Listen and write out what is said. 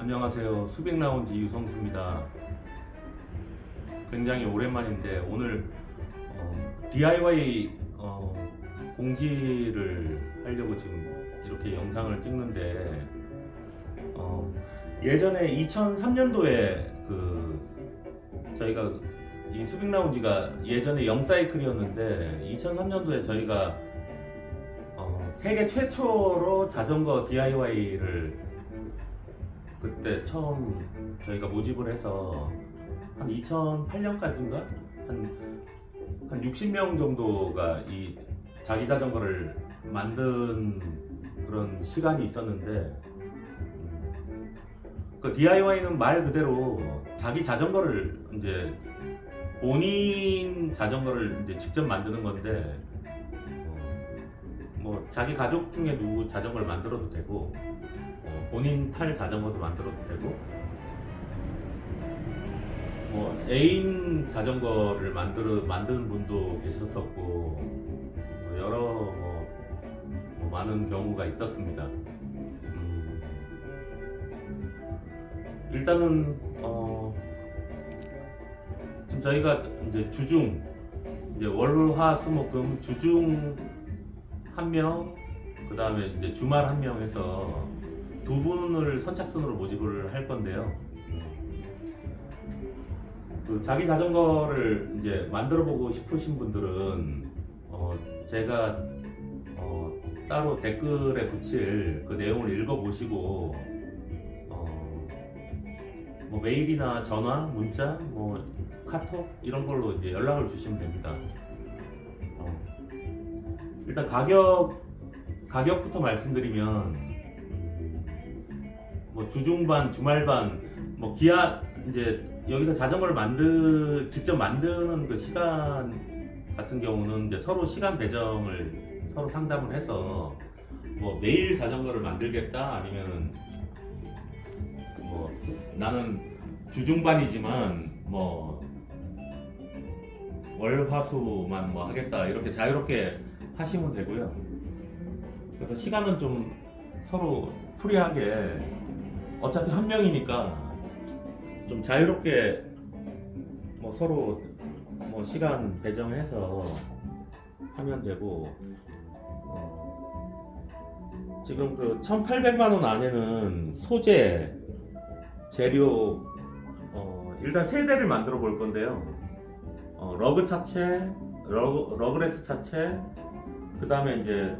안녕하세요. 수백 라운지 유성수입니다. 굉장히 오랜만인데 오늘 어, DIY 어, 공지를 하려고 지금 이렇게 영상을 찍는데 어, 예전에 2003년도에 그 저희가 이 수백 라운지가 예전에 영사이클이었는데 2003년도에 저희가 어, 세계 최초로 자전거 DIY를 그때 처음 저희가 모집을 해서 한 2008년까지인가? 한, 한 60명 정도가 이 자기 자전거를 만든 그런 시간이 있었는데 음, 그 DIY는 말 그대로 자기 자전거를 이제 본인 자전거를 이제 직접 만드는 건데 어, 뭐 자기 가족 중에 누구 자전거를 만들어도 되고 어, 본인 탈 자전거도 만들어도 되고 뭐 애인 자전거를 만들어 만드는 분도 계셨었고 뭐 여러 뭐, 뭐 많은 경우가 있었습니다. 음, 일단은 어, 지금 저희가 이제 주중 이제 월화수목금 주중 한 명, 그 다음에 이제 주말 한 명 해서 두 분을 선착순으로 모집을 할 건데요. 그 자기 자전거를 이제 만들어 보고 싶으신 분들은 어 제가 어 따로 댓글에 붙일 그 내용을 읽어 보시고 어뭐 메일이나 전화, 문자, 뭐 카톡 이런 걸로 이제 연락을 주시면 됩니다. 어 일단 가격 가격부터 말씀드리면 뭐 주중반, 주말반, 뭐 기아 이제 여기서 자전거를 만드 직접 만드는 그 시간 같은 경우는 이제 서로 시간 배정을 서로 상담을 해서 뭐 매일 자전거를 만들겠다 아니면은 뭐 나는 주중반이지만 뭐 월화수만 뭐 하겠다 이렇게 자유롭게 하시면 되고요. 그래서 시간은 좀 서로 프리하게 어차피 한 명이니까 좀 자유롭게 뭐 서로 뭐 시간 배정해서 하면 되고 어, 지금 그 1,800만 원 안에는 소재, 재료 어, 일단 세 대를 만들어 볼 건데요. 어, 러그 차체, 러그, 러그레스 차체, 그 다음에 이제